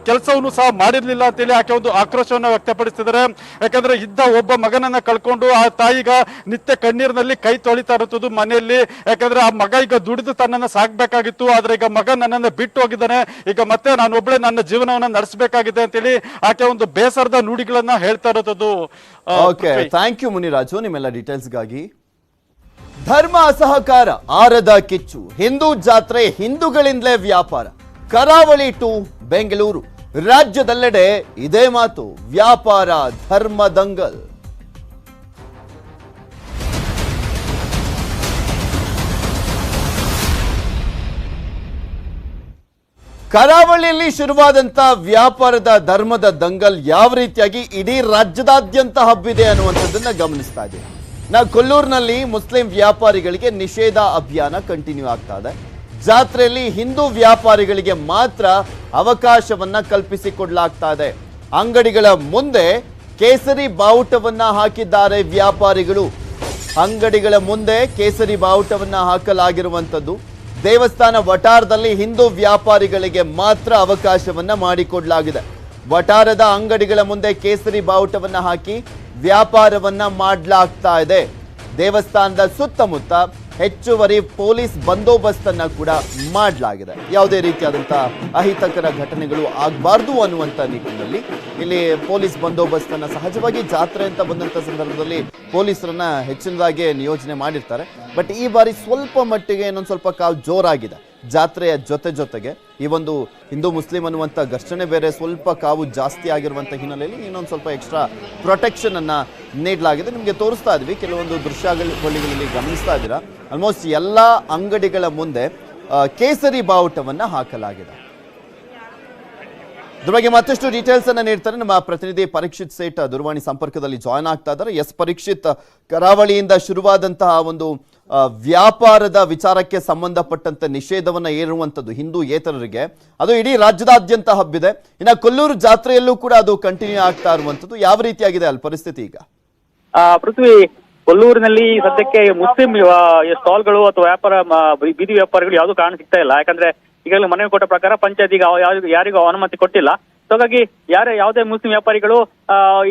ಕೆಲಸವನ್ನು ಸಹ ಮಾಡಿರ್ಲಿಲ್ಲ ಅಂತೇಳಿ ಆಕೆ ಒಂದು ಆಕ್ರೋಶವನ್ನ ವ್ಯಕ್ತಪಡಿಸಿದ್ದಾರೆ. ಯಾಕಂದ್ರೆ ಇದ್ದ ಒಬ್ಬ ಮಗನನ್ನ ಕಳ್ಕೊಂಡು ಆ ತಾಯಿಗ ನಿತ್ಯ ಕಣ್ಣೀರಿನಲ್ಲಿ ಕೈ ತೊಳಿತಾ ಇರುತ್ತದೆ ಮನೆಯಲ್ಲಿ. ಯಾಕಂದ್ರೆ ಆ ಮಗ ಈಗ ದುಡಿದು ತನ್ನನ್ನ ಸಾಕ್ಬೇಕಾಗಿತ್ತು. ಆದ್ರೆ ಈಗ ಮಗ ನನ್ನನ್ನ ಬಿಟ್ಟು ಹೋಗಿದ್ದಾನೆ. ಈಗ ಮತ್ತೆ ನಾನು ಒಬ್ಬಳೆ ನನ್ನ ಜೀವನವನ್ನ ನಡೆಸಬೇಕಾಗಿದೆ ಅಂತೇಳಿ ಆಕೆ ಒಂದು ಬೇಸರದ ನುಡಿಗಳನ್ನ ಹೇಳ್ತಾ ಇರೋದು ಓಕೆ ಥ್ಯಾಂಕ್ ಯು ಮುನಿರಾಜು ನಿಮ್ಮೆಲ್ಲ ಡೀಟೇಲ್ಸ್ಗಾಗಿ ಧರ್ಮ ಅಸಹಕಾರ ಆರದ ಕಿಚ್ಚು ಹಿಂದೂ ಜಾತ್ರೆ ಹಿಂದೂಗಳಿಂದಲೇ ವ್ಯಾಪಾರ. ಕರಾವಳಿ ಟು ಬೆಂಗಳೂರು. ರಾಜ್ಯದೆಲ್ಲೆಡೆ ಇದೇ ಮಾತು ವ್ಯಾಪಾರ ಧರ್ಮ ದಂಗಲ್. ಕರಾವಳಿಯಲ್ಲಿ ಶುರುವಾದಂತ ವ್ಯಾಪಾರದ ಧರ್ಮದ ದಂಗಲ್ ಯಾವ ರೀತಿಯಾಗಿ ಇಡೀ ರಾಜ್ಯದಾದ್ಯಂತ ಹಬ್ಬಿದೆ ಅನ್ನುವಂಥದ್ದನ್ನ ಗಮನಿಸ್ತಾ ಇದೆ. ನಾವು ಕೊಲ್ಲೂರಿನಲ್ಲಿ ಮುಸ್ಲಿಂ ವ್ಯಾಪಾರಿಗಳಿಗೆ ನಿಷೇಧ ಅಭಿಯಾನ ಕಂಟಿನ್ಯೂ ಆಗ್ತಾ ಇದೆ. ಜಾತ್ರೆಯಲ್ಲಿ ಹಿಂದೂ ವ್ಯಾಪಾರಿಗಳಿಗೆ ಮಾತ್ರ ಅವಕಾಶವನ್ನ ಕಲ್ಪಿಸಿಕೊಡ್ಲಾಗ್ತಾ ಇದೆ. ಅಂಗಡಿಗಳ ಮುಂದೆ ಕೇಸರಿ ಬಾವುಟವನ್ನ ಹಾಕಿದ್ದಾರೆ ವ್ಯಾಪಾರಿಗಳು. ಅಂಗಡಿಗಳ ಮುಂದೆ ಕೇಸರಿ ಬಾವುಟವನ್ನ ಹಾಕಲಾಗಿರುವಂಥದ್ದು. ದೇವಸ್ಥಾನ ವಟಾರದಲ್ಲಿ ಹಿಂದೂ ವ್ಯಾಪಾರಿಗಳಿಗೆ ಮಾತ್ರ ಅವಕಾಶವನ್ನ ಮಾಡಿಕೊಡಲಾಗಿದೆ. ವಟಾರದ ಅಂಗಡಿಗಳ ಮುಂದೆ ಕೇಸರಿ ಬಾವುಟವನ್ನ ಹಾಕಿ ವ್ಯಾಪಾರವನ್ನ ಮಾಡಲಾಗ್ತಾ ಇದೆ. ದೇವಸ್ಥಾನದ ಸುತ್ತಮುತ್ತ ಹೆಚ್ಚುವರಿ ಪೊಲೀಸ್ ಬಂದೋಬಸ್ತನ್ನ ಕೂಡ ಮಾಡಲಾಗಿದೆ. ಯಾವುದೇ ರೀತಿಯಾದಂತಹ ಅಹಿತಕರ ಘಟನೆಗಳು ಆಗಬಾರ್ದು ಅನ್ನುವಂತ ನಿಟ್ಟಿನಲ್ಲಿ ಇಲ್ಲಿ ಪೊಲೀಸ್ ಬಂದೋಬಸ್ತನ್ನ ಸಹಜವಾಗಿ ಜಾತ್ರೆ ಅಂತ ಬಂದಂತ ಸಂದರ್ಭದಲ್ಲಿ ಪೊಲೀಸರನ್ನ ಹೆಚ್ಚಿನದಾಗಿ ನಿಯೋಜನೆ ಮಾಡಿರ್ತಾರೆ. ಬಟ್ ಈ ಬಾರಿ ಸ್ವಲ್ಪ ಮಟ್ಟಿಗೆ ಇನ್ನೊಂದು ಸ್ವಲ್ಪ ಕಾವು ಜೋರಾಗಿದೆ. ಜಾತ್ರೆಯ ಜೊತೆ ಜೊತೆಗೆ ಈ ಒಂದು ಹಿಂದೂ ಮುಸ್ಲಿಂ ಅನ್ನುವಂಥ ಘರ್ಷಣೆ ಬೇರೆ ಸ್ವಲ್ಪ ಕಾವು ಜಾಸ್ತಿ ಆಗಿರುವಂಥ ಹಿನ್ನೆಲೆಯಲ್ಲಿ ಇನ್ನೊಂದು ಸ್ವಲ್ಪ ಎಕ್ಸ್ಟ್ರಾ ಪ್ರೊಟೆಕ್ಷನ್ ಅನ್ನ ನೀಡಲಾಗಿದೆ. ನಿಮಗೆ ತೋರಿಸ್ತಾ ಇದ್ವಿ. ಕೆಲವೊಂದು ದೃಶ್ಯಾವಳಿಗಳಲ್ಲಿ ಗಮನಿಸ್ತಾ ಇದ್ದೀರಾ. ಆಲ್ಮೋಸ್ಟ್ ಎಲ್ಲ ಅಂಗಡಿಗಳ ಮುಂದೆ ಕೇಸರಿ ಬಾವುಟವನ್ನು ಹಾಕಲಾಗಿದೆ. ಇದ್ರ ಬಗ್ಗೆ ಮತ್ತಷ್ಟು ಡೀಟೇಲ್ಸ್ ಅನ್ನ ನೀಡ್ತಾರೆ. ನಮ್ಮ ಪ್ರತಿನಿಧಿ ಪರೀಕ್ಷಿತ್ ಸೇಠ್ ದೂರವಾಣಿ ಸಂಪರ್ಕದಲ್ಲಿ ಜಾಯ್ನ್ ಆಗ್ತಾ ಇದ್ದಾರೆ. ಎಸ್ ಪರೀಕ್ಷಿತ್, ಕರಾವಳಿಯಿಂದ ಶುರುವಾದಂತಹ ಒಂದು ವ್ಯಾಪಾರದ ವಿಚಾರಕ್ಕೆ ಸಂಬಂಧಪಟ್ಟಂತ ನಿಷೇಧವನ್ನ ಏರುವಂತದ್ದು ಹಿಂದೂ ಏತರರಿಗೆ. ಅದು ಇಡೀ ರಾಜ್ಯದಾದ್ಯಂತ ಹಬ್ಬಿದೆ. ಇನ್ನ ಕೊಲ್ಲೂರು ಜಾತ್ರೆಯಲ್ಲೂ ಕೂಡ ಅದು ಕಂಟಿನ್ಯೂ ಆಗ್ತಾ ಇರುವಂತದ್ದು ಯಾವ ರೀತಿಯಾಗಿದೆ ಅಲ್ಲಿ ಪರಿಸ್ಥಿತಿ ಈಗ? ಪೃಥ್ವಿ, ಕೊಲ್ಲೂರಿನಲ್ಲಿ ಸದ್ಯಕ್ಕೆ ಮುಸ್ಲಿಂ ಸ್ಟಾಲ್ಗಳು ಅಥವಾ ವ್ಯಾಪಾರ ಬೀದಿ ವ್ಯಾಪಾರಿಗಳು ಯಾವುದು ಕಾರಣ ಸಿಗ್ತಾ ಇಲ್ಲ. ಯಾಕಂದ್ರೆ ಈಗಾಗಲೇ ಮನವಿ ಕೊಟ್ಟ ಪ್ರಕಾರ ಪಂಚಾಯತಿಗೆ ಯಾರಿಗೂ ಅನುಮತಿ ಕೊಟ್ಟಿಲ್ಲ. ಹಾಗಾಗಿ ಯಾರೇ ಯಾವುದೇ ಮುಸ್ಲಿಂ ವ್ಯಾಪಾರಿಗಳು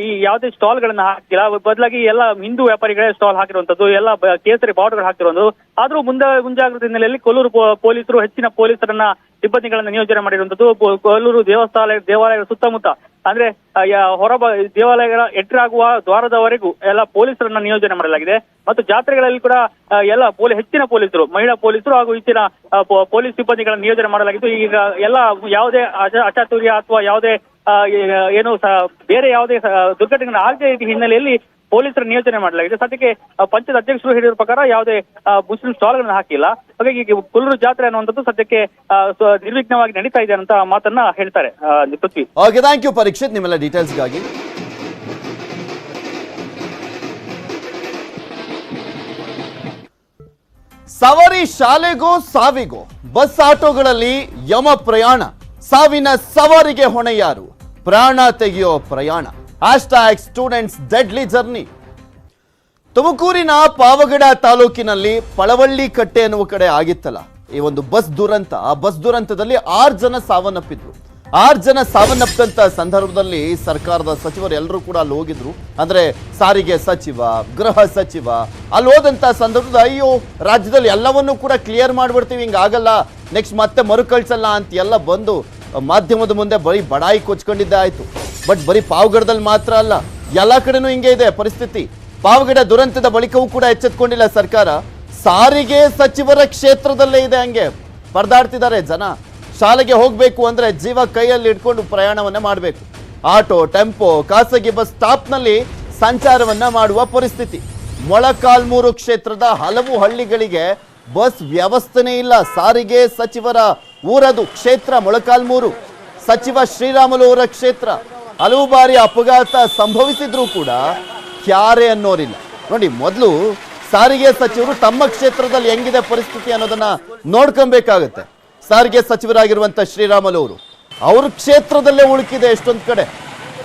ಈ ಯಾವುದೇ ಸ್ಟಾಲ್ ಗಳನ್ನ ಹಾಕಿಲ್ಲ, ಬದಲಾಗಿ ಎಲ್ಲ ಹಿಂದೂ ವ್ಯಾಪಾರಿಗಳೇ ಸ್ಟಾಲ್ ಹಾಕಿರುವಂತದ್ದು ಎಲ್ಲ ಕೇಸರಿ ಬಾರ್ಡರ್ ಹಾಕಿರುವಂತದ್ದು ಆದ್ರೂ ಮುಂದೆ ಮುಂಜಾಗ್ರತೆ ಹಿನ್ನೆಲೆಯಲ್ಲಿ ಕೊಲ್ಲೂರು ಪೊಲೀಸರು, ಹೆಚ್ಚಿನ ಪೊಲೀಸರನ್ನ ಸಿಬ್ಬಂದಿಗಳನ್ನ ನಿಯೋಜನೆ ಮಾಡಿರುವಂತದ್ದು ಕೊಲ್ಲೂರು ದೇವಸ್ಥಾನ ದೇವಾಲಯದ ಸುತ್ತಮುತ್ತ. ಅಂದ್ರೆ ಹೊರ ದೇವಾಲಯಗಳ ಎಂಟ್ರಾಗುವ ದ್ವಾರದವರೆಗೂ ಎಲ್ಲ ಪೊಲೀಸರನ್ನ ನಿಯೋಜನೆ ಮಾಡಲಾಗಿದೆ. ಮತ್ತು ಜಾತ್ರೆಗಳಲ್ಲಿ ಕೂಡ ಎಲ್ಲ ಪೊಲೀಸ್ ಹೆಚ್ಚಿನ ಪೊಲೀಸರು, ಮಹಿಳಾ ಪೊಲೀಸರು ಹಾಗೂ ಹೆಚ್ಚಿನ ಪೊಲೀಸ್ ಸಿಬ್ಬಂದಿಗಳನ್ನ ನಿಯೋಜನೆ ಮಾಡಲಾಗಿದ್ದು ಈಗ ಎಲ್ಲ ಯಾವುದೇ ಅಚ- ಅಚಾತುರ್ಯ ಅಥವಾ ಯಾವುದೇ ಏನು ಬೇರೆ ಯಾವುದೇ ದುರ್ಘಟನೆ ಆಗದೇ ಹಿನ್ನೆಲೆಯಲ್ಲಿ ಪೊಲೀಸರ ನಿಯೋಜನೆ ಮಾಡಲಾಗಿದೆ ಸದ್ಯಕ್ಕೆ ಪಂಚಾಯತ್ ಅಧ್ಯಕ್ಷರು ಹೇಳಿರುವ ಪ್ರಕಾರ ಯಾವುದೇ ಮುಸ್ಲಿಂ ಸ್ಟಾಲ್ ಗಳನ್ನ ಹಾಕಿಲ್ಲ. ಹಾಗಾಗಿ ಕೊಲ್ಲೂರು ಜಾತ್ರೆ ಅನ್ನುವಂಥದ್ದು ಸದ್ಯಕ್ಕೆ ನಿರ್ವಿಘ್ನವಾಗಿ ನಡೀತಾ ಇದೆ ಅಂತ ಮಾತನ್ನ ಹೇಳ್ತಾರೆ Prithvi. Okay thank you Parikshit, ನಿಮ್ಮೆಲ್ಲ ಡೀಟೇಲ್ಸ್ಗಾಗಿ ಸವಾರಿ ಶಾಲೆಗೋ, ಸಾವಿಗೋ, ಬಸ್ ಆಟೋಗಳಲ್ಲಿ ಯಮ ಪ್ರಯಾಣ. ಸಾವಿನ ಸವಾರಿಗೆ ಹೊಣೆ ಯಾರು ಪ್ರಾಣ ತೆಗೆಯೋ ಪ್ರಯಾಣ. Hash tag students deadly journey ತುಮಕೂರಿನ ಪಾವಗಡ ತಾಲೂಕಿನಲ್ಲಿ ಪಳವಳ್ಳಿ ಕಟ್ಟೆ ಎನ್ನುವ ಕಡೆ ಆಗಿತ್ತಲ್ಲ. ಈ ಒಂದು ಬಸ್ ದುರಂತ, ಆ ಬಸ್ ದುರಂತದಲ್ಲಿ ಆರು ಜನ ಸಾವನ್ನಪ್ಪಿದ್ರು. ಆರು ಜನ ಸಾವನ್ನಪ್ಪಂತ ಸಂದರ್ಭದಲ್ಲಿ ಸರ್ಕಾರದ ಸಚಿವರು ಎಲ್ಲರೂ ಕೂಡ ಅಲ್ಲಿ ಹೋಗಿದ್ರು. ಅಂದ್ರೆ ಸಾರಿಗೆ ಸಚಿವ, ಗೃಹ ಸಚಿವ, ಅಲ್ಲಿ ಹೋದಂತ ಸಂದರ್ಭದಲ್ಲಿ ಅಯ್ಯೋ, ರಾಜ್ಯದಲ್ಲಿ ಎಲ್ಲವನ್ನೂ ಕೂಡ ಕ್ಲಿಯರ್ ಮಾಡ್ಬಿಡ್ತೀವಿ, ಹಿಂಗಾಗಲ್ಲ. ನೆಕ್ಸ್ಟ್ ಮತ್ತೆ ಮರುಕಳಿಸಲ್ಲ ಅಂತ ಎಲ್ಲ ಬಂದು ಮಾಧ್ಯಮದ ಮುಂದೆ ಬರೀ ಬಡಾಯಿ ಕೊಚ್ಕೊಂಡಿದ್ದೆ ಆಯಿತು. ಬಟ್ ಬರೀ ಪಾವಗಡದಲ್ಲಿ ಮಾತ್ರ ಅಲ್ಲ, ಎಲ್ಲ ಕಡೆನೂ ಹಿಂಗೆ ಇದೆ ಪರಿಸ್ಥಿತಿ. ಪಾವಗಡ ದುರಂತದ ಬಳಿಕವೂ ಕೂಡ ಎಚ್ಚೆತ್ಕೊಂಡಿಲ್ಲ ಸರ್ಕಾರ. ಸಾರಿಗೆ ಸಚಿವರ ಕ್ಷೇತ್ರದಲ್ಲೇ ಇದೆ ಹಂಗೆ. ಪರದಾಡ್ತಿದ್ದಾರೆ ಜನ. ಶಾಲೆಗೆ ಹೋಗಬೇಕು ಅಂದ್ರೆ ಜೀವ ಕೈಯಲ್ಲಿ ಇಟ್ಕೊಂಡು ಪ್ರಯಾಣವನ್ನ ಮಾಡಬೇಕು. ಆಟೋ, ಟೆಂಪೋ, ಖಾಸಗಿ ಬಸ್ ಸ್ಟಾಪ್ನಲ್ಲಿ ಸಂಚಾರವನ್ನ ಮಾಡುವ ಪರಿಸ್ಥಿತಿ. ಮೊಳಕಾಲ್ಮೂರು ಕ್ಷೇತ್ರದ ಹಲವು ಹಳ್ಳಿಗಳಿಗೆ ಬಸ್ ವ್ಯವಸ್ಥೆನೇ ಇಲ್ಲ. ಸಾರಿಗೆ ಸಚಿವರ ಊರದು ಕ್ಷೇತ್ರ ಮೊಳಕಾಲ್ಮೂರು. ಸಚಿವ ಶ್ರೀರಾಮುಲು ಅವರ ಕ್ಷೇತ್ರ. ಹಲವು ಬಾರಿ ಅಪಘಾತ ಸಂಭವಿಸಿದ್ರೂ ಕೂಡ ಕ್ಯಾರೆ ಅನ್ನೋರಿಲ್ಲ. ನೋಡಿ, ಮೊದಲು ಸಾರಿಗೆ ಸಚಿವರು ತಮ್ಮ ಕ್ಷೇತ್ರದಲ್ಲಿ ಹೆಂಗಿದೆ ಪರಿಸ್ಥಿತಿ ಅನ್ನೋದನ್ನ ನೋಡ್ಕೊಬೇಕಾಗತ್ತೆ. ಸಾರಿಗೆ ಸಚಿವರಾಗಿರುವಂತ ಶ್ರೀರಾಮುಲು ಅವರು ಅವ್ರ ಕ್ಷೇತ್ರದಲ್ಲೇ ಉಳುಕಿದೆ ಎಷ್ಟೊಂದು ಕಡೆ.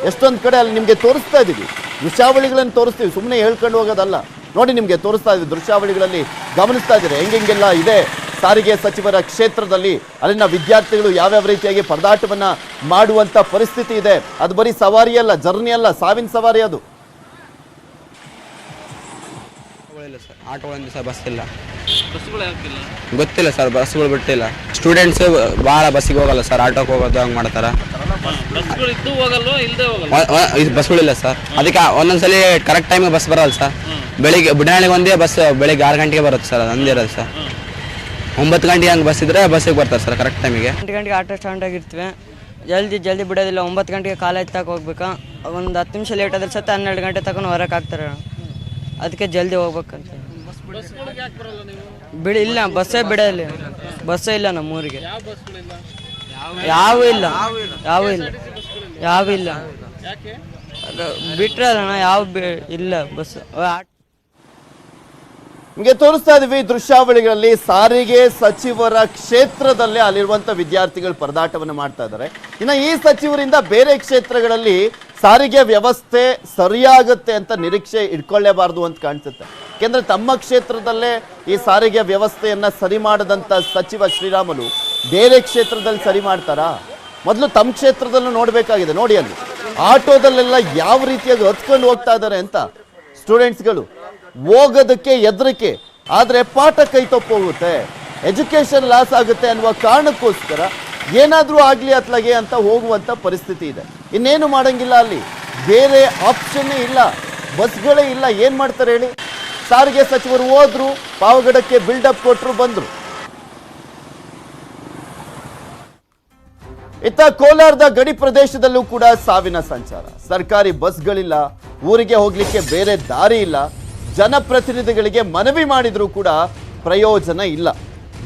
ಎಷ್ಟೊಂದು ಕಡೆ ಅಲ್ಲಿ ನಿಮಗೆ ತೋರಿಸ್ತಾ ಇದೀವಿ. ವಿಷಾವಳಿಗಳನ್ನು ತೋರಿಸ್ತೀವಿ. ಸುಮ್ಮನೆ ಹೇಳ್ಕೊಂಡು ಹೋಗೋದಲ್ಲ. ನೋಡಿ ನಿಮಗೆ ತೋರಿಸ್ತಾ ಇದ್ದೀವಿ ದೃಶ್ಯಾವಳಿಗಳಲ್ಲಿ ಗಮನಿಸ್ತಾ ಇದ್ದೀರಿ? ಹೆಂಗೆಂಗೆಲ್ಲ ಇದೆ? ಸಾರಿಗೆ ಸಚಿವರ ಕ್ಷೇತ್ರದಲ್ಲಿ ಅಲ್ಲಿನ ವಿದ್ಯಾರ್ಥಿಗಳು ಯಾವ್ಯಾವ ರೀತಿಯಾಗಿ ಪರದಾಟವನ್ನು ಮಾಡುವಂಥ ಪರಿಸ್ಥಿತಿ ಇದೆ? ಅದು ಬರೀ ಸವಾರಿ ಅಲ್ಲ, ಜರ್ನಿ ಅಲ್ಲ, ಸಾವಿನ ಸವಾರಿ ಅದು. ಆಟೋಗಳಿಲ್ಲ ಸರ್. ಆಟೋಗಳಿಂದ ಸರ್ ಬಸ್ ಇಲ್ಲ. ಗೊತ್ತಿಲ್ಲ ಸರ್ ಬಸ್ಗಳು ಬಿಟ್ಟಿಲ್ಲ ಸ್ಟೂಡೆಂಟ್ಸ್ ಭಾಳ ಬಸ್ಸಿಗೆ ಹೋಗಲ್ಲ ಸರ್ ಆಟೋಗೆ ಹೋಗೋದು ಹಂಗೆ ಮಾಡ್ತಾರೆ. ವ- ವ- ಇದು ಬಸ್ಗಳಿಲ್ಲ ಸರ್. ಅದಕ್ಕೆ ಒಂದೊಂದ್ಸಲಿ ಕರೆಕ್ಟ್ ಟೈಮಿಗೆ ಬಸ್ ಬರಲ್ಲ ಸರ್. ಬೆಳಿಗ್ಗೆ ಬುಡಾಣಿಗೆ ಒಂದೇ ಬಸ್ ಬೆಳಿಗ್ಗೆ ಆರು ಗಂಟೆಗೆ ಬರುತ್ತೆ ಸರ್ ಅಂದಿರೋದು ಇರೋದು ಸರ್. ಒಂಬತ್ತು ಗಂಟೆಗೆ ಹಂಗೆ ಬಸ್ ಇದ್ರೆ ಬಸ್ಸಿಗೆ ಬರ್ತಾರೆ ಸರ್ ಕರೆಕ್ಟ್ ಟೈಮಿಗೆ ಎಂಟು ಗಂಟೆಗೆ ಆಟೋ ಸ್ಟ್ಯಾಂಡ್ ಆಗಿರ್ತೀವಿ. ಜಲ್ದಿ ಜಲ್ದಿ ಬಿಡೋದಿಲ್ಲ ಒಂಬತ್ತು ಗಂಟೆಗೆ ಕಾಲೇಜ್ ತಕ ಹೋಗ್ಬೇಕಾ? ಒಂದು ಹತ್ತು ನಿಮಿಷ ಲೇಟ್ ಆದ್ರೆ ಸತ್ತ ಹನ್ನೆರಡು ಗಂಟೆ ತಗೊಂಡು ಹೊರಕ್ಕೆ ಹಾಕ್ತಾರೆ ಅದಕ್ಕೆ ಜಲ್ದಿ ಹೋಗ್ಬೇಕಂತ. ಬಿಡಿ, ಇಲ್ಲ, ಬಸ್ಸೇ ಬಿಡಲ್ಲ. ಬಸ್ಸೇ ಇಲ್ಲ ನಮ್ಮೂರಿಗೆ ಯಾವ ಇಲ್ಲ. ಯಾವ ಇಲ್ಲ. ಯಾವ ಇಲ್ಲ. ಬಿಟ್ರಲ್ಲ ಯಾವ ಇಲ್ಲ ಬಸ್. ನಿಮಗೆ ತೋರಿಸ್ತಾ ಇದೀವಿ ದೃಶ್ಯಾವಳಿಗಳಲ್ಲಿ ಸಾರಿಗೆ ಸಚಿವರ ಕ್ಷೇತ್ರದಲ್ಲೇ ಅಲ್ಲಿರುವಂತ ವಿದ್ಯಾರ್ಥಿಗಳು ಪರದಾಟವನ್ನು ಮಾಡ್ತಾ ಇದ್ದಾರೆ. ಇನ್ನು ಈ ಸಚಿವರಿಂದ ಬೇರೆ ಕ್ಷೇತ್ರಗಳಲ್ಲಿ ಸಾರಿಗೆ ವ್ಯವಸ್ಥೆ ಸರಿಯಾಗುತ್ತೆ ಅಂತ ನಿರೀಕ್ಷೆ ಇಟ್ಕೊಳ್ಳೇಬಾರ್ದು ಅಂತ ಕಾಣಿಸುತ್ತೆ. ಯಾಕೆಂದ್ರೆ ತಮ್ಮ ಕ್ಷೇತ್ರದಲ್ಲೇ ಈ ಸಾರಿಗೆ ವ್ಯವಸ್ಥೆಯನ್ನ ಸರಿ ಮಾಡದಂತ ಸಚಿವ ಶ್ರೀರಾಮುಲು ಬೇರೆ ಕ್ಷೇತ್ರದಲ್ಲಿ ಸರಿ ಮಾಡ್ತಾರಾ? ಮೊದಲು ತಮ್ಮ ಕ್ಷೇತ್ರದಲ್ಲೂ ನೋಡಬೇಕಾಗಿದೆ, ನೋಡಿ ಅಲ್ಲಿ. ಆಟೋದಲ್ಲೆಲ್ಲ ಯಾವ ರೀತಿಯಾಗಿ ಹತ್ಕೊಂಡು ಹೋಗ್ತಾ ಇದ್ದಾರೆ ಅಂತ ಸ್ಟೂಡೆಂಟ್ಸ್ಗಳು. ಹೋಗೋದಕ್ಕೆ, ಹೆದರಿಕೆ, ಆದ್ರೆ ಪಾಠ ಕೈ ತಪ್ಪೋಗುತ್ತೆ. ಎಜುಕೇಶನ್ ಲಾಸ್ ಆಗುತ್ತೆ ಅನ್ನುವ ಕಾರಣಕ್ಕೋಸ್ಕರ ಏನಾದ್ರೂ ಆಗಲಿ ಅತ್ಲಾಗೆ ಅಂತ ಹೋಗುವಂಥ ಪರಿಸ್ಥಿತಿ ಇದೆ. ಇನ್ನೇನು ಮಾಡೋಂಗಿಲ್ಲ ಅಲ್ಲಿ. ಬೇರೆ ಆಪ್ಷನ್ನೇ ಇಲ್ಲ. ಬಸ್ಗಳೇ ಇಲ್ಲ. ಏನು ಮಾಡ್ತಾರೆ ಹೇಳಿ? ಸಾರಿಗೆ ಸಚಿವರು ಹೋದ್ರು, ಪಾವಗಡಕ್ಕೆ ಬಿಲ್ಡಪ್ ಕೊಟ್ಟರು ಬಂದರು. ಇತ್ತ ಕೋಲಾರದ ಗಡಿ ಪ್ರದೇಶದಲ್ಲೂ ಕೂಡ ಸಾವಿನ ಸಂಚಾರ. ಸರ್ಕಾರಿ ಬಸ್ಗಳಿಲ್ಲ, ಊರಿಗೆ ಹೋಗ್ಲಿಕ್ಕೆ ಬೇರೆ ದಾರಿ ಇಲ್ಲ. ಜನಪ್ರತಿನಿಧಿಗಳಿಗೆ ಮನವಿ ಮಾಡಿದರೂ ಕೂಡ ಪ್ರಯೋಜನ ಇಲ್ಲ.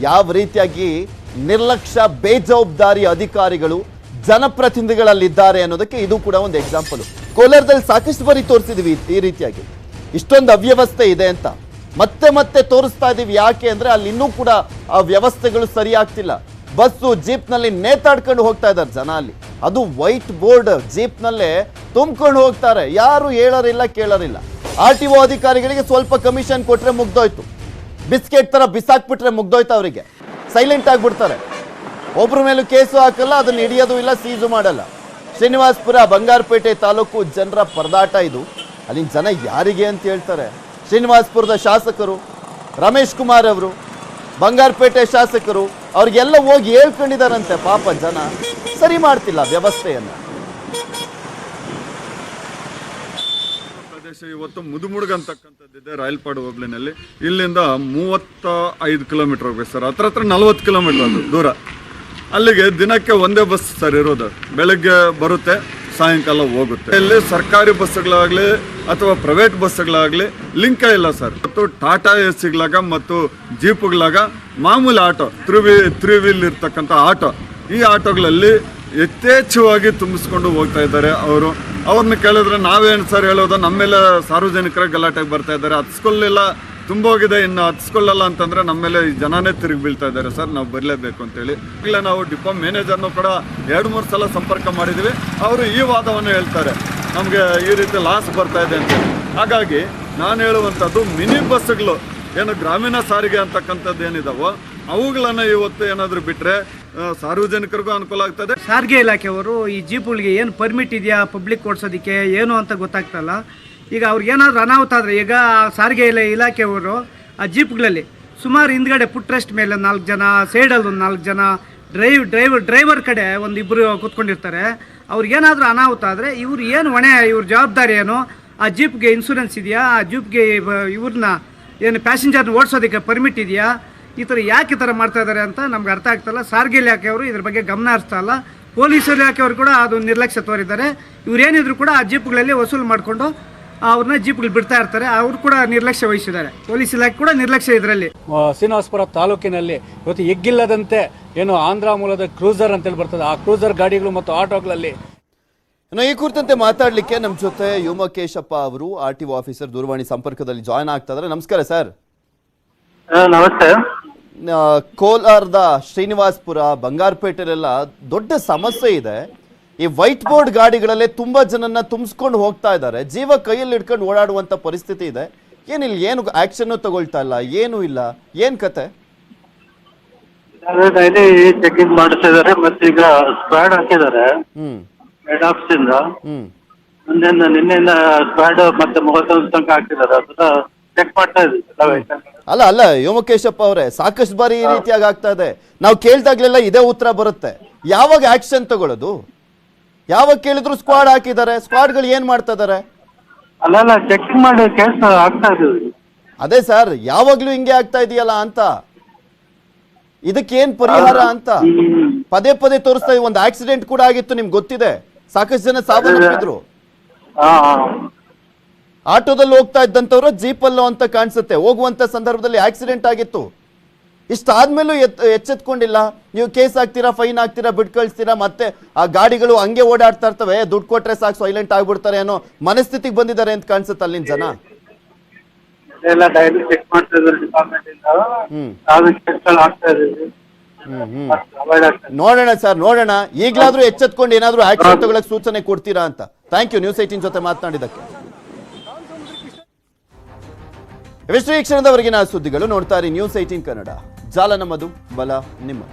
ಯಾವ ರೀತಿಯಾಗಿ ನಿರ್ಲಕ್ಷ್ಯ, ಬೇಜವಾಬ್ದಾರಿ ಅಧಿಕಾರಿಗಳು, ಜನಪ್ರತಿನಿಧಿಗಳಲ್ಲಿದ್ದಾರೆ ಅನ್ನೋದಕ್ಕೆ ಇದು ಕೂಡ ಒಂದು ಎಕ್ಸಾಂಪಲ್ ಕೋಲಾರದಲ್ಲಿ ಸಾಕಷ್ಟು ಬಾರಿ ತೋರಿಸಿದ್ವಿ ಈ ರೀತಿಯಾಗಿ. ಇಷ್ಟೊಂದು ಅವ್ಯವಸ್ಥೆ ಇದೆ ಅಂತ. ಮತ್ತೆ ಮತ್ತೆ ತೋರಿಸ್ತಾ ಇದೀವಿ. ಯಾಕೆ ಅಂದರೆ ಅಲ್ಲಿ ಇನ್ನೂ ಕೂಡ ಆ ವ್ಯವಸ್ಥೆಗಳು ಸರಿಯಾಗ್ತಿಲ್ಲ. ಬಸ್ಸು ಜೀಪ್ನಲ್ಲಿ ನೇತಾಡ್ಕೊಂಡು ಹೋಗ್ತಾ ಇದ್ದಾರೆ ಜನ ಅಲ್ಲಿ. ಅದು ವೈಟ್ ಬೋರ್ಡ್, ಜೀಪ್ನಲ್ಲೇ ತುಂಬ್ಕೊಂಡು ಹೋಗ್ತಾರೆ. ಯಾರು ಹೇಳೋರಿಲ್ಲ, ಕೇಳೋರಿಲ್ಲ. ಆರ್ ಟಿ ಒ ಅಧಿಕಾರಿಗಳಿಗೆ ಸ್ವಲ್ಪ ಕಮಿಷನ್ ಕೊಟ್ರೆ ಮುಗ್ದೋಯ್ತು. ಬಿಸ್ಕೆಟ್ ತರ ಬಿಸಾಕ್ಬಿಟ್ರೆ ಮುಗ್ದೋಯ್ತು ಅವರಿಗೆ. ಸೈಲೆಂಟ್ ಆಗಿಬಿಡ್ತಾರೆ ಒಬ್ಬರ ಮೇಲೂ ಕೇಸು ಹಾಕಲ್ಲ, ಅದನ್ನ ಹಿಡಿಯೋದು ಇಲ್ಲ, ಸೀಜು ಮಾಡಲ್ಲ. ಶ್ರೀನಿವಾಸ್ಪುರ, ಬಂಗಾರಪೇಟೆ ತಾಲೂಕು ಜನರ ಪರದಾಟ ಇದು. ಅಲ್ಲಿನ ಜನ ಯಾರಿಗೆ ಅಂತ ಹೇಳ್ತಾರೆ? ಶ್ರೀನಿವಾಸ್ಪುರದ ಶಾಸಕರು, ರಮೇಶ್ ಕುಮಾರ್ ಅವರು, ಬಂಗಾರಪೇಟೆ ಶಾಸಕರು, ಅವ್ರಿಗೆಲ್ಲ ಹೋಗಿ ಹೇಳ್ಕೊಂಡಿದ್ದಾರಂತೆ ಪಾಪ ಜನ. ಸರಿ ಮಾಡ್ತಿಲ್ಲ ವ್ಯವಸ್ಥೆಯನ್ನ. ಇವತ್ತು ಮುದುಮುಡುಗ್ ಅಂತಕ್ಕಂಥದ್ದಿದೆ ರಾಯಲ್ಪಾಡು ಹೋಗ್ಲಿನಲ್ಲಿ ಇಲ್ಲಿಂದ ಮೂವತ್ತ ಐದು ಕಿಲೋಮೀಟರ್ ಹೋಗ್ಬೇಕು ಸರ್. ಹತ್ರ ಹತ್ರ ನಲ್ವತ್ತು ಕಿಲೋಮೀಟರ್ ಅದು, ದೂರ. ಅಲ್ಲಿಗೆ ದಿನಕ್ಕೆ ಒಂದೇ ಬಸ್ ಸರ್ ಇರೋದು. ಬೆಳಗ್ಗೆ ಬರುತ್ತೆ, ಸಾಯಂಕಾಲ ಹೋಗುತ್ತೆ. ಇಲ್ಲಿ ಸರ್ಕಾರಿ ಬಸ್ಗಳಾಗಲಿ ಅಥವಾ ಪ್ರೈವೇಟ್ ಬಸ್ಗಳಾಗಲಿ ಲಿಂಕ ಇಲ್ಲ ಸರ್. ಮತ್ತು ಟಾಟಾ ಎ ಸಿಗ್ಲಾಗ ಮತ್ತು ಜೀಪ್ಗಳಾಗ ಮಾಮೂಲಿ ಆಟೋ ತ್ರೀ ತ್ರೀ ವೀಲ್ ಇರ್ತಕ್ಕಂಥ ಆಟೋ. ಈ ಆಟೋಗಳಲ್ಲಿ ಯಥೇಚ್ಛವಾಗಿ ತುಂಬಿಸ್ಕೊಂಡು ಹೋಗ್ತಾ ಇದ್ದಾರೆ ಅವರು. ಅವ್ರನ್ನ ಕೇಳಿದ್ರೆ ನಾವೇನು ಸರ್ ಹೇಳೋದು? ನಮ್ಮ ಮೇಲೆ ಸಾರ್ವಜನಿಕರ ಗಲಾಟೆಗೆ ಬರ್ತಾ ಇದ್ದಾರೆ. ಹತ್ಸ್ಕೊಳ್ಳಿಲ್ಲ ತುಂಬೋಗಿದೆ. ಇನ್ನು ಹತ್ಸ್ಕೊಳ್ಳಲ್ಲ ಅಂತಂದ್ರೆ ನಮ್ಮ ಮೇಲೆ ಈ ಜನನೇ ತಿರುಗಿ ಬೀಳ್ತಾ ಇದ್ದಾರೆ ಸರ್. ನಾವು ಬರಲೇಬೇಕು ಅಂತೇಳಿ. ಇಲ್ಲ ನಾವು ಡಿಪೋ ಮ್ಯಾನೇಜರ್ನು ಕೂಡ ಎರಡು, ಮೂರು ಸಲ ಸಂಪರ್ಕ ಮಾಡಿದ್ವಿ. ಅವರು ಈ ವಾದವನ್ನು ಹೇಳ್ತಾರೆ. ನಮಗೆ ಈ ರೀತಿ ಲಾಸ್ ಬರ್ತಾ ಇದೆ ಅಂತೇಳಿ. ಹಾಗಾಗಿ ನಾನು ಹೇಳುವಂಥದ್ದು, ಮಿನಿ ಬಸ್ಗಳು ಏನು ಗ್ರಾಮೀಣ ಸಾರಿಗೆ ಅಂತಕ್ಕಂಥದ್ದು ಏನಿದಾವೋ, ಅವುಗಳನ್ನು ಇವತ್ತು ಏನಾದರೂ ಬಿಟ್ಟರೆ ಸಾರ್ವಜನಿಕರಿಗೂ ಅನುಕೂಲ ಆಗ್ತದೆ. ಸಾರಿಗೆ ಇಲಾಖೆಯವರು ಈ ಜೀಪ್ಗಳಿಗೆ ಏನು ಪರ್ಮಿಟ್ ಇದೆಯಾ ಪಬ್ಲಿಕ್ ಓಡಿಸೋದಕ್ಕೆ ಏನು ಅಂತ ಗೊತ್ತಾಗ್ತಲ್ಲ. ಈಗ ಅವ್ರಿಗೇನಾದ್ರೂ ಅನಾಹುತ ಆದರೆ ಈಗ ಸಾರಿಗೆ ಇಲಾ ಇಲಾಖೆಯವರು ಆ ಜೀಪ್ಗಳಲ್ಲಿ ಸುಮಾರು ಹಿಂದ್ಗಡೆ ಫುಟ್ ರೆಸ್ಟ್ ಮೇಲೆ ನಾಲ್ಕು ಜನ ಸೈಡಲ್ಲಿ ಒಂದು ನಾಲ್ಕು ಜನ ಡ್ರೈವ್ ಡ್ರೈವರ್ ಡ್ರೈವರ್ ಕಡೆ ಒಂದು ಇಬ್ಬರು ಕೂತ್ಕೊಂಡಿರ್ತಾರೆ. ಅವ್ರಿಗೇನಾದರೂ ಅನಾಹುತ ಆದರೆ ಇವ್ರು ಏನು ಹೊಣೆ, ಇವ್ರ ಜವಾಬ್ದಾರಿ ಏನು? ಆ ಜೀಪ್ಗೆ ಇನ್ಸೂರೆನ್ಸ್ ಇದೆಯಾ? ಆ ಜೀಪ್ಗೆ ಇವ್ರನ್ನ ಏನು ಪ್ಯಾಸೆಂಜರ್ನ ಓಡಿಸೋದಕ್ಕೆ ಪರ್ಮಿಟ್ ಇದೆಯಾ? ಈ ಥರ ಯಾಕೆ ಈ ಥರ ಮಾಡ್ತಾ ಇದ್ದಾರೆ ಅಂತ ನಮ್ಗೆ ಅರ್ಥ ಆಗ್ತಾಯಿಲ್ಲ ಸಾರಿಗೆ ಇಲಾಖೆಯವರು ಇದ್ರ ಬಗ್ಗೆ ಗಮನ ಹರಿಸ್ತಾ ಇಲ್ಲ. ಪೊಲೀಸ್ ಇಲಾಖೆಯವರು ಕೂಡ ಅದು ನಿರ್ಲಕ್ಷ್ಯ ತೋರಿದ್ದಾರೆ ಇವರೇನಿದ್ರು ಕೂಡ ಆ ಜೀಪ್ಗಳಲ್ಲಿ ವಸೂಲು ಮಾಡಿಕೊಂಡು ಅವ್ರನ್ನ ಜೀಪ್ಗಳು ಬಿಡ್ತಾ ಇರ್ತಾರೆ. ಅವರು ಕೂಡ ನಿರ್ಲಕ್ಷ್ಯ ವಹಿಸಿದ್ದಾರೆ. ಪೊಲೀಸ್ ಇಲಾಖೆ ಕೂಡ ನಿರ್ಲಕ್ಷ್ಯ ಇದರಲ್ಲಿ. ಶ್ರೀನಿವಾಸಪುರ ತಾಲೂಕಿನಲ್ಲಿ ಇವತ್ತು ಎಗ್ಗಿಲ್ಲದಂತೆ ಏನು ಆಂಧ್ರ ಮೂಲದ ಕ್ರೂಸರ್ ಅಂತೇಳಿ ಬರ್ತದೆ. ಆ ಕ್ರೂಸರ್ ಗಾಡಿಗಳು ಮತ್ತು ಆಟೋಗಳಲ್ಲಿ ಇನ್ನು ಈ ಕುರಿತಂತೆ ಮಾತಾಡ್ಲಿಕ್ಕೆ ನಮ್ಮ ಜೊತೆ ಯುಮಕೇಶಪ್ಪ ಅವರು ಆರ್ ಟಿ ಒ ಆಫೀಸರ್ ದೂರವಾಣಿ ಸಂಪರ್ಕದಲ್ಲಿ ಜಾಯ್ನ್ ಆಗ್ತಾ ಇದ್ದಾರೆ. ನಮಸ್ಕಾರ ಸರ್. ನಮಸ್ತೆ. ಕೋಲಾರದ ಶ್ರೀನಿವಾಸ್ಪುರ ಬಂಗಾರಪೇಟೆಲೆಲ್ಲ ದೊಡ್ಡ ಸಮಸ್ಯೆ ಇದೆ. ಈ ವೈಟ್ ಬೋರ್ಡ್ ಗಾಡಿಗಳಲ್ಲೇ ತುಂಬಾ ಜನನ್ನ ತುಂಬಿಸ್ಕೊಂಡು ಹೋಗ್ತಾ ಇದ್ದಾರೆ. ಜೀವ ಕೈಯಲ್ಲಿ ಇಟ್ಕೊಂಡು ಓಡಾಡುವಂತ ಪರಿಸ್ಥಿತಿ ಇದೆ. ಏನಿಲ್ಲ ಏನು ಆಕ್ಷನ್ ತಗೊಳ್ತಾ ಇಲ್ಲ ಏನು ಇಲ್ಲ. ಏನ್ ಕತೆ? ಡೈಲಿ ಚೆಕಿಂಗ್ ಮಾಡಿಸ್ತಾ ಇದ್ದಾರೆ ಮತ್ತೆ ಈಗ ಸ್ಕ್ವಾಡ್ ಹಾಕಿದ್ದಾರೆ. ಹ್ಮ್. ಹೆಡ್ ಆಫೀಸ್ ಇಂದ. ಹ್ಮ್. ನಿನ್ನೆ ನಿನ್ನೆಯಿಂದ ಸ್ಕ್ವಾಡ್ ಮತ್ತೆ ಮೂವತ್ತೊಂದು ತನಕ ಹಾಕಿದ್ದಾರೆ. ಅದನ್ನ ಚೆಕ್ ಮಾಡ್ತಾ ಇದ್ದೀವಿ ಅಲ್ಲ ಅಲ್ಲ ಯೋಮಕೇಶಪ್ಪ ಅವರೇ ಸಾಕಷ್ಟು ಬಾರಿ ಈ ರೀತಿಯಾಗಿ ಆಗ್ತಾ ಇದೆ ನಾವು ಕೇಳ್ದಾಗ್ಲೆಲ್ಲ ಇದೇ ಉತ್ತರ ಬರುತ್ತೆ. ಯಾವಾಗ ಆಕ್ಷನ್ ತಗೊಳ್ಳೋದು? ಯಾವಾಗ ಕೇಳಿದ್ರು ಸ್ಕ್ವಾಡ್ ಹಾಕಿದ್ದಾರೆ? ಸ್ಕ್ವಾಡ್ಗಳು ಏನ್ ಮಾಡ್ತಾ ಇದಾರೆ? ಅಲ್ಲೆಲ್ಲ ಚೆಕ್ ಮಾಡಿ ಕೆಲಸ ಆಗ್ತಾ ಇದ್ದೀವಿ. ಅದೇ ಸರ್ ಯಾವಾಗ್ಲೂ ಹಿಂಗೆ ಆಗ್ತಾ ಇದೆಯಲ್ಲ ಅಂತ. ಇದಕ್ಕೇನ್ ಪರಿಹಾರ ಅಂತ. ಪದೇ ಪದೇ ತೋರಿಸ್ತಾ. ಒಂದು ಆಕ್ಸಿಡೆಂಟ್ ಕೂಡ ಆಗಿತ್ತು ನಿಮ್ಗೆ ಗೊತ್ತಿದೆ. ಸಾಕಷ್ಟು ಜನ ಸಾವನ್ನಪ್ಪಿದ್ರು. ಆಟೋದಲ್ಲಿ ಹೋಗ್ತಾ ಇದ್ದಂಥವ್ರು ಜೀಪಲ್ಲೋ ಅಂತ ಕಾಣಿಸುತ್ತೆ. ಹೋಗುವಂತ ಸಂದರ್ಭದಲ್ಲಿ ಆಕ್ಸಿಡೆಂಟ್ ಆಗಿತ್ತು. ಇಷ್ಟಾದ್ಮೇಲೂ ಎತ್ ಎಚ್ಚೆತ್ಕೊಂಡಿಲ್ಲ. ನೀವು ಕೇಸ್ ಹಾಕ್ತೀರಾ ಫೈನ್ ಹಾಕ್ತೀರಾ ಬಿಟ್ ಕಳಿಸ್ತೀರಾ ಮತ್ತೆ ಆ ಗಾಡಿಗಳು ಹಂಗೆ ಓಡಾಡ್ತಾ ಇರ್ತವೆ ದುಡ್ಡು ಕೊಟ್ರೆ ಸಾಕು ಸೈಲೆಂಟ್ ಆಗ್ಬಿಡ್ತಾರೆ ಅನ್ನೋ ಮನಸ್ಥಿತಿಗೆ ಬಂದಿದ್ದಾರೆ ಅಂತ ಕಾಣಿಸುತ್ತೆ ಅಲ್ಲಿನ ಜನ. ಎಲ್ಲ ಡೈಲಿ ಚೆಕ್ ಮಾಡ್ತಾ ಇದ್ದಾರೆ ಡಿಪಾರ್ಟ್ಮೆಂಟ್ ಇಂದ. ಹ್ಮ್. ಚೆಕ್ ಆಗ್ತಾ ಇದೀವಿ ಹ್ಮ್ ಹ್ಮ್. ಅವಾಯ್ಡ್ ಆಗ್ತಾ ಇದೆ. ನೋಡೋಣ ಸರ್ ನೋಡೋಣ. ಈಗಲಾದ್ರೂ ಎಚ್ಚೆತ್ಕೊಂಡು ಏನಾದ್ರೂ ಆಕ್ಷನ್ ತಗೊಳಕ್ ಸೂಚನೆ ಕೊಡ್ತೀರಾ ಅಂತ. ಥ್ಯಾಂಕ್ ಯು ನ್ಯೂಸ್ ಏಟಿನ್ ಜೊತೆ ಮಾತನಾಡಿದ್ದಕ್ಕೆ. ಇವಿಷ್ಟು ಕ್ಷಣದವರೆಗಿನ ಸುದ್ದಿಗಳು ನೋಡ್ತಾರೆ ನ್ಯೂಸ್ ಏಟೀನ್ ಕನ್ನಡ. ಜಾಲ ನಮ್ಮದು ಬಲ ನಿಮ್ಮದು